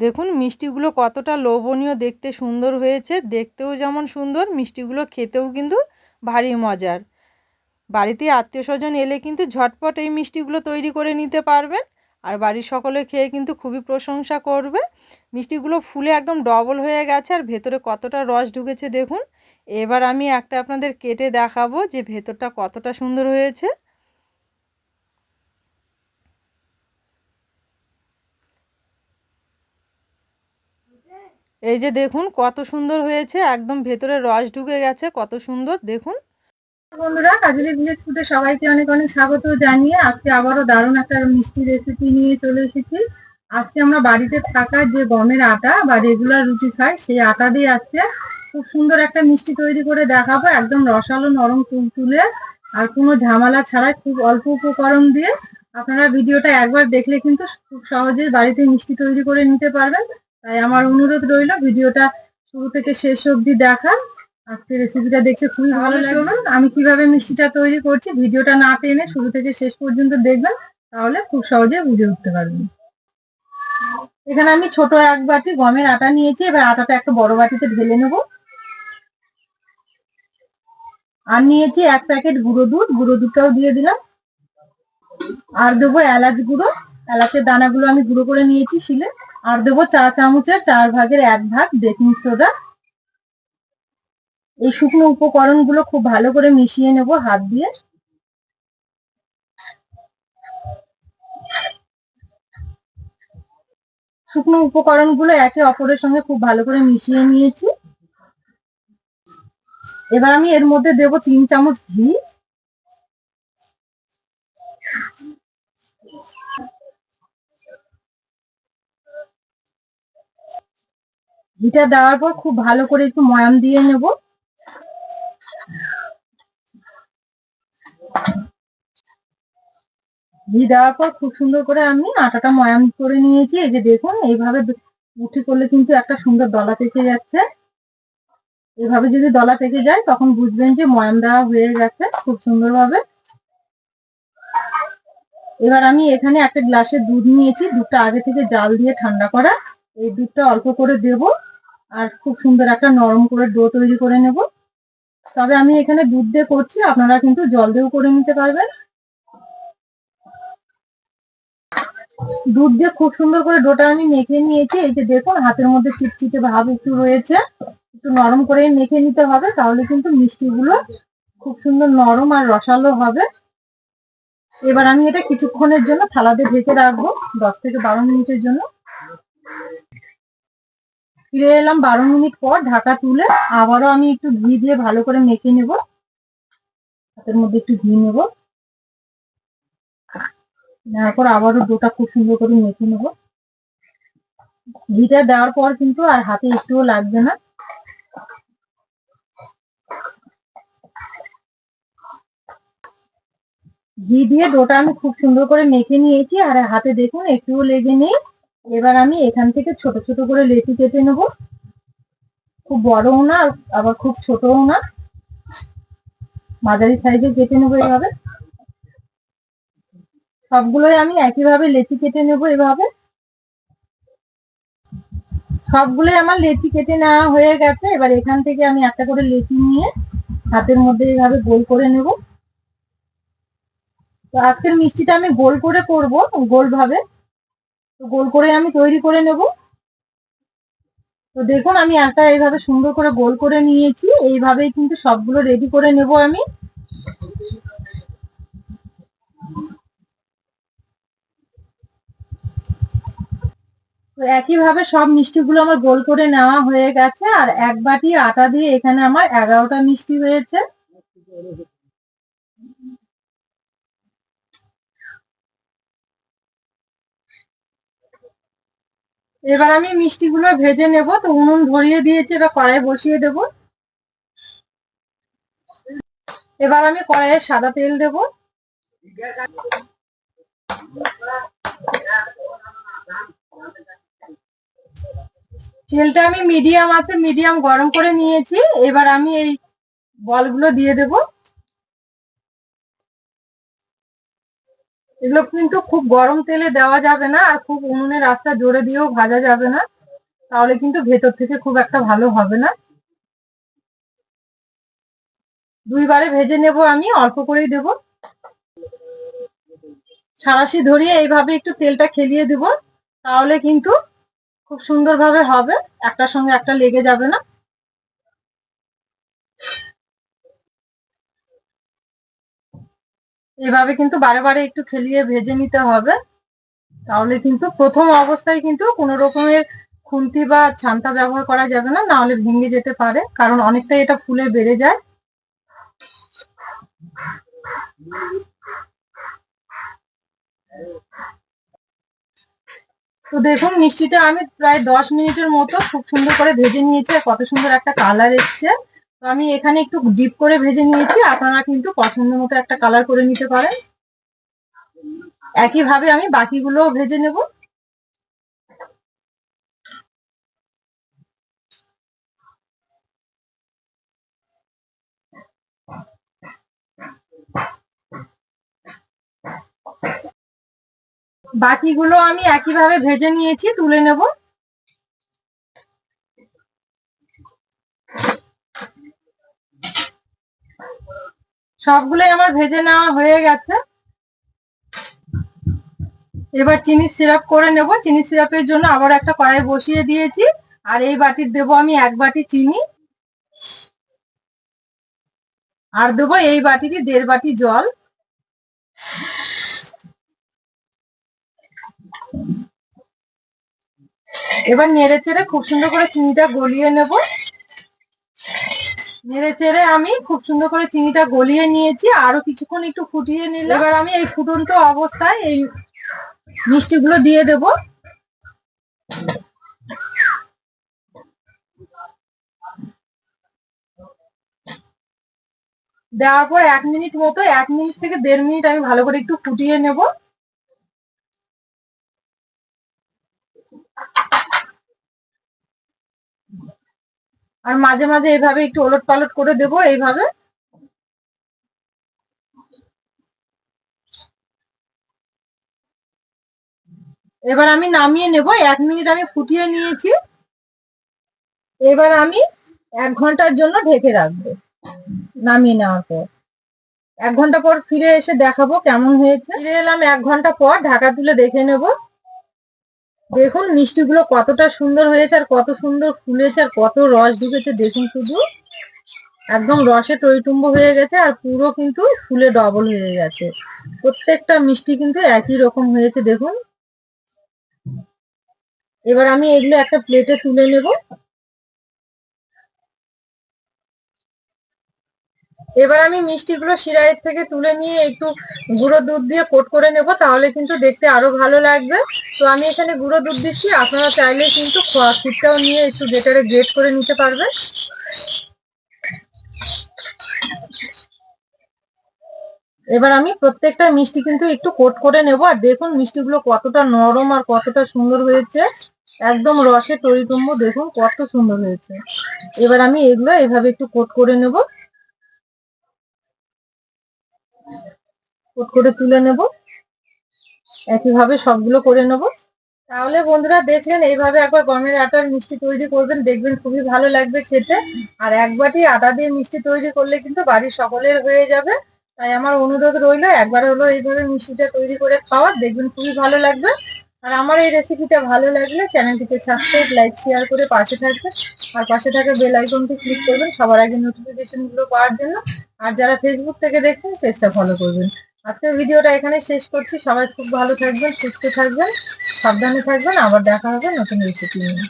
দেখুন, মিষ্টিগুলো কতটা লোভনীয় দেখতে সুন্দর হয়েছে। দেখতেও যেমন সুন্দর, মিষ্টিগুলো খেতেও কিন্তু ভারী মজার। বাড়িতে আত্মীয় স্বজন এলে কিন্তু ঝটপট এই মিষ্টিগুলো তৈরি করে নিতে পারবেন আর বাড়ির সকলে খেয়ে কিন্তু খুবই প্রশংসা করবে। মিষ্টিগুলো ফুলে একদম ডবল হয়ে গেছে আর ভেতরে কতটা রস ঢুকেছে দেখুন। এবার আমি একটা আপনাদের কেটে দেখাবো যে ভেতরটা কতটা সুন্দর হয়েছে। এই যে দেখুন, কত সুন্দর হয়েছে, একদম ভেতরে রস ঢুকে গেছে, কত সুন্দর, দেখুন। বন্ধুরা, কাজলি ভিলেজ ফুডে সবাইকে অনেক অনেক স্বাগত জানিয়ে আজকে আবারও দারুণ একটা মিষ্টি রেসিপি নিয়ে চলে এসেছি। আজকে আমরা বাড়িতে থাকা যে গমের আটা বা রেগুলার রুটি খাই, সেই আটা দিয়ে আজকে খুব সুন্দর একটা মিষ্টি তৈরি করে দেখাবো, একদম রসালো নরম তুলে আর কোনো ঝামেলা ছাড়াই খুব অল্প উপকরণ দিয়ে। আপনারা ভিডিওটা একবার দেখলে কিন্তু খুব সহজেই বাড়িতে মিষ্টি তৈরি করে নিতে পারবেন। তাই আমার অনুরোধ রইল ভিডিওটা শুরু থেকে শেষ অবধি দেখা আজকে রেসিপিটা দেখতে খুবই ভালো লাগল। আমি কীভাবে মিষ্টিটা তৈরি করছি ভিডিওটা না টেনে শুরু থেকে শেষ পর্যন্ত দেখবেন তাহলে খুব সহজে বুঝে উঠতে পারবেন। এখানে আমি ছোট এক বাটি গমের আটা নিয়েছি এবার আটাটা একটা বড় বাটিতে ঢেলে নেব। আর নিয়েছি এক প্যাকেট গুঁড়ো দুধ গুঁড়ো দুধটাও দিয়ে দিলাম। আর দেবো এলাচ গুঁড়ো। এলাচের দানাগুলো আমি গুঁড়ো করে নিয়েছি শিলে। আর দেবো চা চামচের চার ভাগের এক ভাগ বেকিং সোডা এই শুকনো উপকরণগুলো খুব ভালো করে মিশিয়ে নেব হাত দিয়ে। শুকনো উপকরণগুলো একে অপরের সঙ্গে খুব ভালো করে মিশিয়ে নিয়েছি। এবার আমি এর মধ্যে দেব তিন চামচ ঘি। ঘিটা দেওয়ার পর খুব ভালো করে একটু ময়াম দিয়ে নেব। ঘি দেওয়ার পর খুব সুন্দর করে আমি আটাটা ময়াম করে নিয়েছি। এই যে দেখুন, এইভাবে মুঠি করলে কিন্তু একটা সুন্দর দলা থেকে যাচ্ছে। এভাবে যদি দলা থেকে যায়, তখন বুঝবেন যে ময়াম দেওয়া হয়ে গেছে খুব সুন্দরভাবে। এবার আমি এখানে একটা গ্লাসের দুধ নিয়েছি। দুধটা আগে থেকে জাল দিয়ে ঠান্ডা করা। এই দুধটা অল্প করে দেব। আর খুব সুন্দর একটা নরম করে ডো তৈরি করে নেব। তবে আমি এখানে দুধ দিয়ে করছি, আপনারা কিন্তু জল দিয়েও করে নিতে পারবেন। দুধ দিয়ে খুব সুন্দর করে ডোটা আমি মেখে নিয়েছি। এই যে দেখুন, হাতের মধ্যে চিটচিটে ভাব একটু রয়েছে। একটু নরম করে মেখে নিতে হবে, তাহলে কিন্তু মিষ্টিগুলো খুব সুন্দর নরম আর রসালো হবে। এবার আমি এটা কিছুক্ষণের জন্য থালাতে ঢেকে রাখব, দশ থেকে বারো মিনিটের জন্য। ফিরে এলাম বারো মিনিট পর, ঢাকা তুলে আবারও আমি একটু ঘি দিয়ে ভালো করে মেখে নেব। হাতের মধ্যে একটু ঘি নেব। নেওয়ার পর আবারও ডোটা খুব সুন্দর করে মেখে নেব। ঘিটা দেওয়ার পর কিন্তু আর হাতে একটুও লাগবে না। ঘি দিয়ে ডোটা আমি খুব সুন্দর করে মেখে নিয়েছি, আর হাতে দেখুন একটুও লেগে নেই। এবার আমি এখান থেকে ছোট ছোট করে লেচি কেটে নেব। খুব বড়ও না, আবার খুব ছোটও না। মাঝারি সাইজে কেটে নেব এভাবে। সবগুলোই আমি একইভাবে লেচি কেটে নেব এভাবে। সবগুলোই আমার লেচি কেটে নেওয়া হয়ে গেছে। এবার এখান থেকে আমি একটা করে লেচি নিয়ে হাতের মধ্যে এইভাবে গোল করে নেব। তো আজকের মিষ্টিটা আমি গোল করে করব গোল ভাবে তো গোল করে আমি তৈরি করে নেব। তো দেখুন, আমি একটা এইভাবে সুন্দর করে গোল করে নিয়েছি। এইভাবেই কিন্তু সবগুলো রেডি করে নেব আমি। তো একইভাবে সব মিষ্টিগুলো আমার গোল করে নেওয়া হয়ে গেছে। আর এক বাটি আটা দিয়ে এখানে আমার এগারোটা মিষ্টি হয়েছে। এবার আমি মিষ্টিগুলো ভেজে নেব, তো উনুন ধরিয়ে দিয়েছি, এবার কড়াই বসিয়ে দেব। এবার আমি কড়াইয়ে সাদা তেল দেব। তেলটা আমি মিডিয়াম আছে, মিডিয়াম গরম করে নিয়েছি। এবার আমি এই বলগুলো দিয়ে দেব। এগুলো কিন্তু খুব গরম তেলে দেওয়া যাবে না, আর খুব উনুনের আস্তা জোরে দিয়েও ভাজা যাবে না। তাহলে কিন্তু ভেতর থেকে খুব একটা ভালো হবে না। দুইবারে ভেজে নেব আমি, অল্প করেই দেব। সারাশি ধরিয়ে এইভাবে একটু তেলটা খেলিয়ে দেব, তাহলে কিন্তু খুব সুন্দরভাবে হবে, একটার সঙ্গে একটা লেগে যাবে না। এভাবে কিন্তু বারে বারে একটু খেলিয়ে ভেজে নিতে হবে। তাহলে কিন্তু প্রথম অবস্থায় কিন্তু কোনো রকমের খুন্তি বা ছান্তা ব্যবহার করা যাবে না নাহলে ভেঙে যেতে পারে, কারণ অনেকটাই এটা ফুলে বেড়ে যায়। তো দেখুন, মিষ্টিটা আমি প্রায় দশ মিনিটের মতো খুব সুন্দর করে ভেজে নিয়েছি, আর কত সুন্দর একটা কালার এসছে। তো আমি এখানে একটু ডিপ করে ভেজে নিয়েছি, আপনারা কিন্তু পছন্দ মতো একটা কালার করে নিতে পারেন। একইভাবে আমি বাকিগুলোও ভেজে নেব। বাকিগুলো আমি একইভাবে ভেজে নিয়েছি, তুলে নেব। সবগুলোই আমার ভেজে নেওয়া হয়ে গেছে। এবার চিনি সিরাপ করে নেব। চিনি সিরাপের জন্য আবার একটা কড়াই বসিয়ে দিয়েছি। আর এই বাটির দেবো আমি এক বাটি চিনি। আর দেবো এই বাটিতে দেড় বাটি জল। এবার নেড়ে চেড়ে খুব সুন্দর করে চিনিটা গলিয়ে নেব। নেড়ে চেড়ে আমি খুব সুন্দর করে চিনিটা গলিয়ে নিয়েছি, আরও কিছুক্ষণ একটু ফুটিয়ে নিলে এবার আমি এই ফুটন্ত অবস্থায় এই মিষ্টিগুলো দিয়ে দেব। দেওয়ার পর এক মিনিট মতো, এক মিনিট থেকে দেড় মিনিট আমি ভালো করে একটু ফুটিয়ে নেব। আর মাঝে মাঝে এভাবে একটু ওলট পালট করে দেব এইভাবে। এবার আমি নামিয়ে নেব, এক মিনিট আমি ফুটিয়ে নিয়েছি। এবার আমি এক ঘণ্টার জন্য ঢেকে রাখব, নামিয়ে নেওয়ার পর। এক ঘণ্টা পর ফিরে এসে দেখাবো কেমন হয়েছে। ফিরে এলাম এক ঘণ্টা পর, ঢাকা তুলে দেখে নেব। দেখুন, মিষ্টিগুলো কতটা সুন্দর হয়েছে আর কত সুন্দর ফুলেছে আর কত রস ঢুকেছে। দেখুন শুধু, একদম রসে টইটুম্ব হয়ে গেছে আর পুরো কিন্তু ফুলে ডবল হয়ে গেছে। প্রত্যেকটা মিষ্টি কিন্তু একই রকম হয়েছে, দেখুন। এবার আমি এগুলো একটা প্লেটে তুলে নেব। এবার আমি মিষ্টিগুলো শিরাইয়ের থেকে তুলে নিয়ে একটু গুঁড়ো দুধ দিয়ে কোট করে নেব, তাহলে কিন্তু দেখতে আরও ভালো লাগবে। তো আমি এখানে গুঁড়ো দুধ দিচ্ছি, আপনারা চাইলে কিন্তু ক্ষীরটাও নিয়ে একটু গেটারে গ্রেট করে নিতে পারবেন। এবার আমি প্রত্যেকটা মিষ্টি কিন্তু একটু কোট করে নেব, আর দেখুন মিষ্টিগুলো কতটা নরম আর কতটা সুন্দর হয়েছে। একদম রসে টইটুম্ব দেখুন কত সুন্দর হয়েছে। এবার আমি এগুলো এভাবে একটু কোট করে নেব। কোট করে তুলে নেব। একইভাবে সবগুলো করে নেব। তাহলে বন্ধুরা দেখলেন, এইভাবে একবার গমের আটার মিষ্টি তৈরি করবেন, দেখবেন খুবই ভালো লাগবে খেতে। আর এক বাটি আটা দিয়ে মিষ্টি তৈরি করলে কিন্তু বাড়ির সকলের হয়ে যাবে। তাই আমার অনুরোধ রইল, একবার হলো এইভাবে মিষ্টিটা তৈরি করে খাওয়ার, দেখবেন খুবই ভালো লাগবে। আর আমার এই রেসিপিটা ভালো লাগলে চ্যানেলটিকে সাবস্ক্রাইব, লাইক, শেয়ার করে পাশে থাকবেন। আর পাশে থাকা বেল আইকনটি ক্লিক করবেন, সবার আগে নোটিফিকেশনগুলো পাওয়ার জন্য। আর যারা ফেসবুক থেকে দেখছেন পেজটা ফলো করবেন। আজকের ভিডিওটা এখানে শেষ করছি। সবাই খুব ভালো থাকবেন, সুস্থ থাকবেন, সাবধানে থাকবেন। আবার দেখা হবে নতুন রেসিপি নিয়ে।